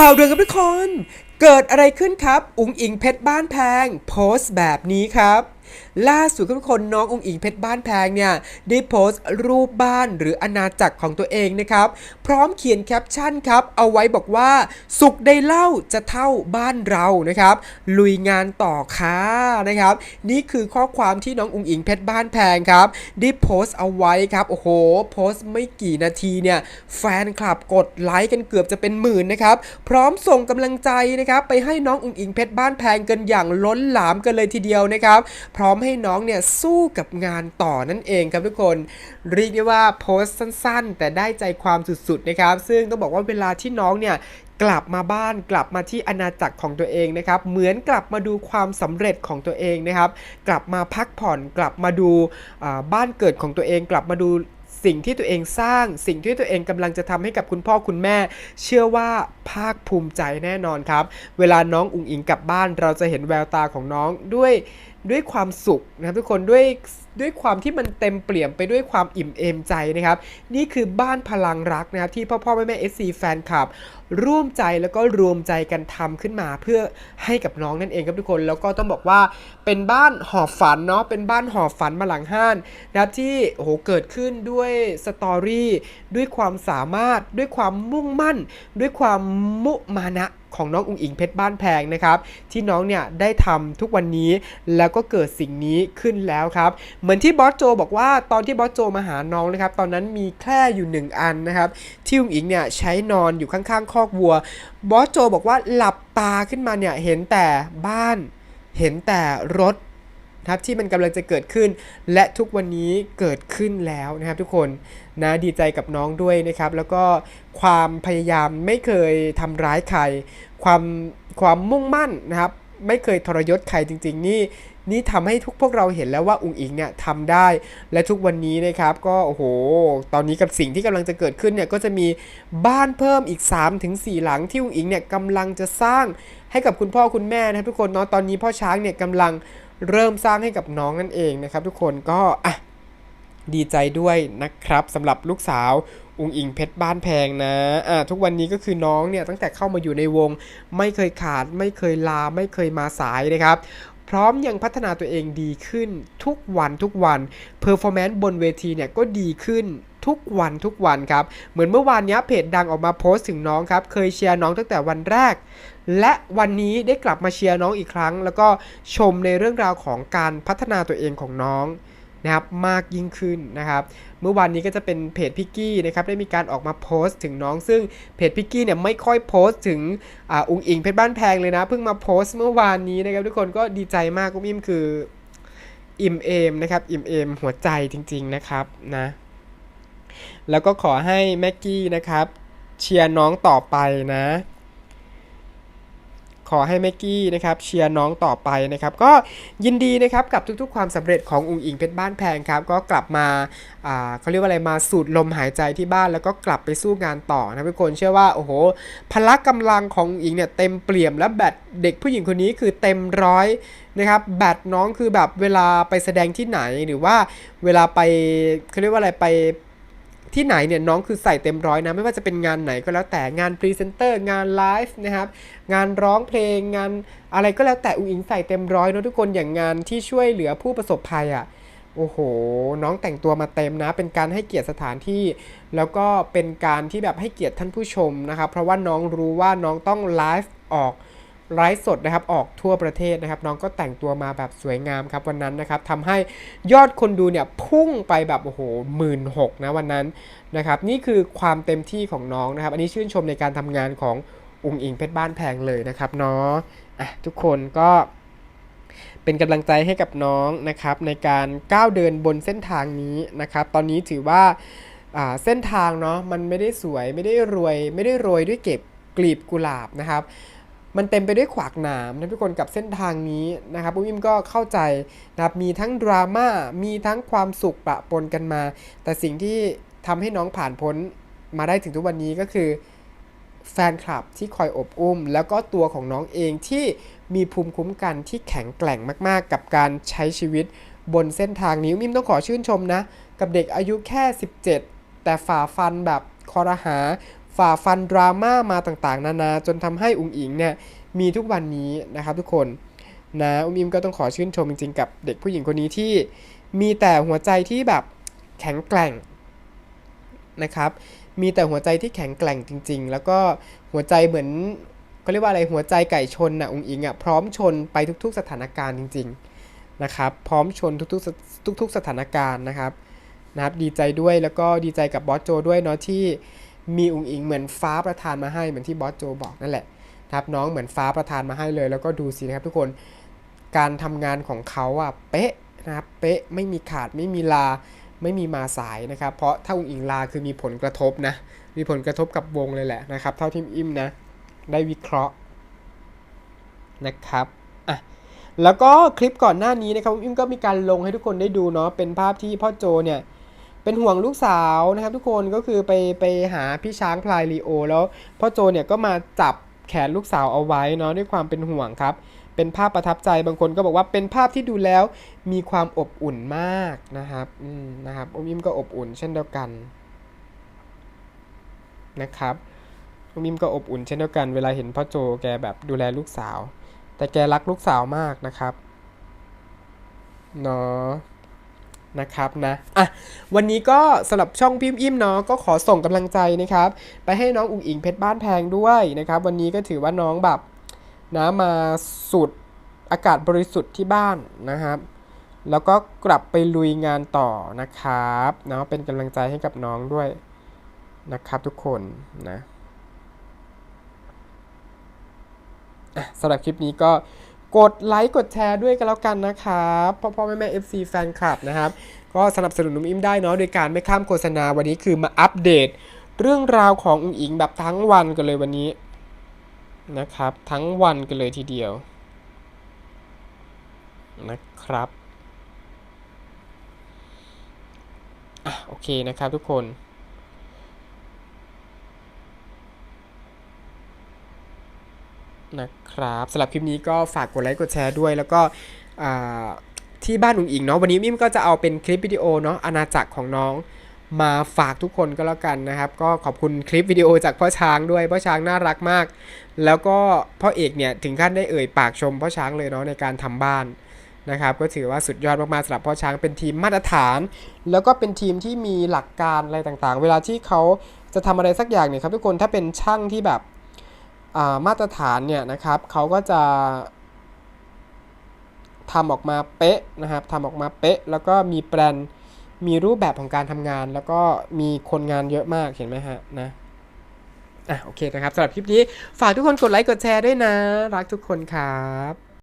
ข่าวเดืองกับทุกคน เกิดอะไรขึ้นครับ อุงอิงเพชรบ้านแพง โพสต์แบบนี้ครับ ล่าสุดครับทุกคนน้องอุงอิงเพชรบ้านแพงเนี่ยได้โพสต์รูปบ้านหรืออาณาจักรของตัวเองนะครับ พร้อมเขียนแคปชั่นครับ เอาไว้บอกว่า สุขได้เล่าจะเท่าบ้านเรานะครับ ลุยงานต่อค่ะนะครับ นี่คือข้อความที่น้องอุงอิงเพชรบ้านแพงครับได้โพสต์เอาไว้ครับโอ้โห โพสต์ไม่กี่นาทีเนี่ยแฟนคลับกดไลค์กันเกือบจะเป็นหมื่นนะครับพร้อมส่งกำลังใจนะครับไปให้น้องอุงอิงเพชรบ้านแพงกันอย่างล้นหลามกันเลยทีเดียวนะครับ พร้อมให้น้องเนี่ยสู้กับงานต่อนั่นเองครับทุกคนเรียกได้ว่าโพสต์สั้น ๆ แต่ได้ใจความสุดๆนะครับ ซึ่งต้องบอกว่าเวลาที่น้องเนี่ยกลับมาบ้านกลับมาที่อาณาจักรของตัวเองนะครับ เหมือนกลับมาดูความสำเร็จของตัวเองนะครับ กลับมาพักผ่อนกลับมาดูบ้านเกิดของตัวเอง กลับมาดูสิ่งที่ตัวเองสร้าง สิ่งที่ตัวเองกำลังจะทำให้กับคุณพ่อคุณแม่ เชื่อว่าภาคภูมิใจแน่นอนครับ เวลาน้องอุ๋งอิงกลับบ้าน เราจะเห็นแววตาของน้องด้วย ด้วยความสุขนะครับทุกคนด้วยด้วยความที่มันเต็มเปลี่ยมไปด้วยความอิ่มเอมใจนะครับ นี่คือบ้านพลังรักนะครับที่พ่อพ่อแม่แม่เอซีแฟนคลับ ร่วมใจแล้วก็รวมใจกันทำขึ้นมาเพื่อให้กับน้องนั่นเองครับทุกคนแล้วก็ต้องบอกว่าเป็นบ้านหอบฝันเนาะเป็นบ้านหอบฝันมาหลังห้านนะครับที่โอ้โหเกิดขึ้นด้วยสตอรี่ด้วยความสามารถด้วยความมุ่งมั่น ด้วยความมุมานะ ของน้องอุ๋งอิงเพชรบ้านแพงนะครับที่น้องเนี่ยได้ทำทุกวันนี้แล้วก็เกิดสิ่งนี้ขึ้นแล้วครับ เหมือนที่บอสโจบอกว่าตอนที่บอสโจมาหาน้องนะครับ ตอนนั้นมีแค่อยู่หนึ่งอันนะครับ ที่อุ๋งอิงเนี่ยใช้นอนอยู่ข้างๆคอกวัว บอสโจบอกว่าหลับตาขึ้นมาเนี่ยเห็นแต่บ้าน เห็นแต่รถ นะครับที่มันกำลังจะเกิดขึ้น และทุกวันนี้เกิดขึ้นแล้วนะครับ ทุกคนนะดีใจกับน้องด้วยนะครับ แล้วก็ความพยายามไม่เคยทำร้ายใคร ความความมุ่งมั่นนะครับ ไม่เคยทรยศใครจริง ๆ นี่นี่ทำให้ทุกพวกเราเห็นแล้วว่าอุงอิงเนี่ยทำได้ และทุกวันนี้นะครับก็โอ้โห ตอนนี้กับสิ่งที่กำลังจะเกิดขึ้นเนี่ยก็จะมีบ้านเพิ่มอีก 3-4 หลังที่อุงอิงเนี่ยกำลังจะสร้างให้กับคุณพ่อคุณแม่นะครับทุกคนเนาะตอนนี้พ่อช้างเนี่ยกำลัง เริ่มสร้างให้กับน้องนั่นเองนะครับ ทุกคนก็อะดีใจด้วยนะครับสำหรับลูกสาวอุงอิงเพชรบ้านแพงนะอะทุกวันนี้ก็คือน้องเนี่ยตั้งแต่เข้ามาอยู่ในวง ไม่เคยขาด ไม่เคยลาไม่เคยมาสายนะครับ พร้อมยังพัฒนาตัวเองดีขึ้นทุกวันทุกวันเพอร์ฟอร์แมนซ์บนเวทีเนี่ยก็ดีขึ้นทุกวันทุกวันครับ เหมือนเมื่อวานนี้เพจดังออกมาโพสต์ถึงน้องครับ เคยเชียร์น้องตั้งแต่วันแรก และวันนี้ได้กลับมาเชียร์น้องอีกครั้ง แล้วก็ชมในเรื่องราวของการพัฒนาตัวเองของน้องนะครับมากยิ่งขึ้นนะครับ เมื่อวานนี้ก็จะเป็นเพจพิกกี้นะครับได้มีการออกมาโพสต์ถึงน้องซึ่งเพจพิกกี้เนี่ยไม่ค่อยโพสต์ถึงออุงอิงเพชรบ้านแพงเลยนะ เพิ่งมาโพสต์เมื่อวานนี้นะครับทุกคนก็ดีใจมากกุ้มอิ่มคืออิ่มเอมนะครับอิ่มเอมหัวใจจริง ๆนะครับนะแล้วก็ขอให้แม็กกี้นะครับเชียร์น้องต่อไปนะ ขอให้แม็กกี้นะครับเชียร์น้องต่อไปนะครับก็ยินดีนะครับกับทุกๆ ความสำเร็จของอุงอิงเพชรบ้านแพงครับก็กลับมาเขาเรียกว่าอะไรมาสูดลมหายใจที่บ้านแล้วก็กลับไปสู้งานต่อนะทุกคนเชื่อว่าโอ้โหพละกำลังของอุงอิงเนี่ยเต็มเปี่ยมและแบตเด็กผู้หญิงคนนี้คือเต็มร้อยนะครับแบตน้องคือแบบเวลาไปแสดงที่ไหนหรือว่าเวลาไปเขาเรียกว่าอะไรไป ที่ไหนเนี่ยน้องคือใส่เต็มร้อยนะ ไม่ว่าจะเป็นงานไหนก็แล้วแต่งานพรีเซนเตอร์งานไลฟ์นะครับ งานร้องเพลงงานอะไรก็แล้วแต่อุ๋งอิงใส่เต็มร้อยเนอะทุกคนอย่างงานที่ช่วยเหลือผู้ประสบภัยอะโอ้โห น้องแต่งตัวมาเต็มนะ เป็นการให้เกียรติสถานที่ แล้วก็เป็นการที่แบบให้เกียรติท่านผู้ชมนะครับ เพราะว่าน้องรู้ว่าน้องต้องไลฟ์ออก ไลฟ์สดนะครับออกทั่วประเทศนะครับ น้องก็แต่งตัวมาแบบสวยงามครับวันนั้นนะครับทำให้ยอดคนดูเนี่ยพุ่งไปแบบโอ้โหหมื่นหกนะวันนั้นนะครับนี่คือความเต็มที่ของน้องนะครับ อันนี้ชื่นชมในการทำงานของอุงอิงเพชรบ้านแพงเลยนะครับเนาะอะทุกคนก็เป็นกำลังใจให้กับน้องนะครับในการก้าวเดินบนเส้นทางนี้นะครับ ตอนนี้ถือว่าอ่าเส้นทางเนาะมันไม่ได้สวยไม่ได้รวย ไม่ได้โรยด้วยเก็บกลีบกุหลาบนะครับ มันเต็มไปด้วยขวากหนามนะทุกคนกับเส้นทางนี้นะครับปุ้มอิมก็เข้าใจนะครับมีทั้งดราม่ามีทั้งความสุขปะปนกันมา แต่สิ่งที่ทำให้น้องผ่านพ้นมาได้ถึงทุกวันนี้ก็คือแฟนคลับที่คอยอบอุ้ม แล้วก็ตัวของน้องเองที่มีภูมิคุ้มกันที่แข็งแกร่งมากๆ กับการใช้ชีวิตบนเส้นทางนี้มิมต้องขอชื่นชมนะ กับเด็กอายุแค่ 17 แต่ฝ่าฟันแบบคอรหา ฝ่าฟันดราม่ามาต่างๆ นานาจนทำให้อุ๋งอิงเนี่ยมีทุกวันนี้นะครับทุกคนนะอุ้มอิมก็ต้องขอชื่นชมจริงๆ กับเด็กผู้หญิงคนนี้ที่มีแต่หัวใจที่แบบแข็งแกร่งนะครับ มีแต่หัวใจที่แข็งแกร่งจริง ๆ แล้วก็หัวใจเหมือนเขาเรียกว่าอะไรหัวใจไก่ชนนะอุ๋งอิงอะพร้อมชนไปทุก ๆ สถานการณ์จริง ๆนะครับ พร้อมชนทุกๆทุก ๆ สถานการณ์นะครับนะครับ ดีใจด้วยแล้วก็ดีใจกับบอสโจด้วยเนาะที่ มีอุ๋งอิงเหมือนฟ้าประทานมาให้เหมือนที่บอสโจบอกนั่นแหละนะครับน้องเหมือนฟ้าประทานมาให้เลย แล้วก็ดูสินะครับทุกคนการทำงานของเขาอะเป๊ะนะครับเป๊ะไม่มีขาดไม่มีลาไม่มีมาสายนะครับ เพราะถ้าอุ๋งอิงลาคือมีผลกระทบนะมีผลกระทบกับวงเลยแหละนะครับ เท่าที่อิมนะได้วิเคราะห์นะครับอะแล้วก็คลิปก่อนหน้านี้นะครับอิมก็มีการลงให้ทุกคนได้ดูเนาะเป็นภาพที่พ่อโจเนี่ย เป็นห่วงลูกสาวนะครับ ทุกคนก็คือไปไปหาพี่ช้างพลายลีโอ แล้วพ่อโจเนี่ยก็มาจับแขนลูกสาวเอาไว้เนาะด้วยความเป็นห่วงครับ เป็นภาพประทับใจบางคนก็บอกว่าเป็นภาพที่ดูแล้วมีความอบอุ่นมากนะครับอืมนะครับอมอิมก็อบอุ่นเช่นเดียวกันนะครับอมอิมก็อบอุ่นเช่นเดียวกัน เวลาเห็นพ่อโจแกแบบดูแลลูกสาว แต่แกรักลูกสาวมากนะครับเนาะ นะครับนะอะวันนี้ก็สำหรับช่องพิมพ์อิ่มเนาะก็ขอส่งกำลังใจนะครับ ไปให้น้องอุ๋งอิงเพชรบ้านแพงด้วยนะครับ วันนี้ก็ถือว่าน้องแบบนะมาสูดอากาศบริสุทธิ์ที่บ้านนะครับ แล้วก็กลับไปลุยงานต่อนะครับเนาะเป็นกำลังใจให้กับน้องด้วยนะครับทุกคนนะะสำหรับคลิปนี้ก็ กดไลค์กดแชร์ด้วยกันแล้วกันนะครับพ่อพ่อแม่แม่ FC แฟนคลับนะครับ ก็สนับสนุนนุ่มอิมได้เนาะโดยการไม่ข้ามโฆษณาวันนี้คือมาอัปเดต เรื่องราวของอุ๋งอิงแบบทั้งวันกันเลยวันนี้นะครับ ทั้งวันกันเลยทีเดียว นะครับอะโอเคนะครับทุกคน นะครับสำหรับคลิปนี้ก็ฝากกดไลค์กดแชร์ด้วย แล้วก็ที่บ้านอุ๋งอิงเนาะวันนี้มิมก็จะเอาเป็นคลิปวิดีโอเนาะอาณาจักรของน้องมาฝากทุกคนก็แล้วกันนะครับ ก็ขอบคุณคลิปวิดีโอจากพ่อช้างด้วยพ่อช้างน่ารักมาก แล้วก็พ่อเอกเนี่ยถึงขั้นได้เอ่ยปากชมพ่อช้างเลยเนาะในการทำบ้านนะครับ ก็ถือว่าสุดยอดมากๆสำหรับพ่อช้างเป็นทีมมาตรฐาน แล้วก็เป็นทีมที่มีหลักการอะไรต่างๆ เวลาที่เขาจะทำอะไรสักอย่างเนี่ยครับทุกคนถ้าเป็นช่างที่แบบ มาตรฐานเนี่ยนะครับเขาก็จะทำออกมาเป๊ะนะครับทำออกมาเป๊ะ แล้วก็มีแปลนมีรูปแบบของการทำงาน แล้วก็มีคนงานเยอะมากเห็นไหมฮะนะอะโอเคนะครับสำหรับคลิปนี้ฝากทุกคนกดไลค์กดแชร์ด้วยนะ รักทุกคนครับ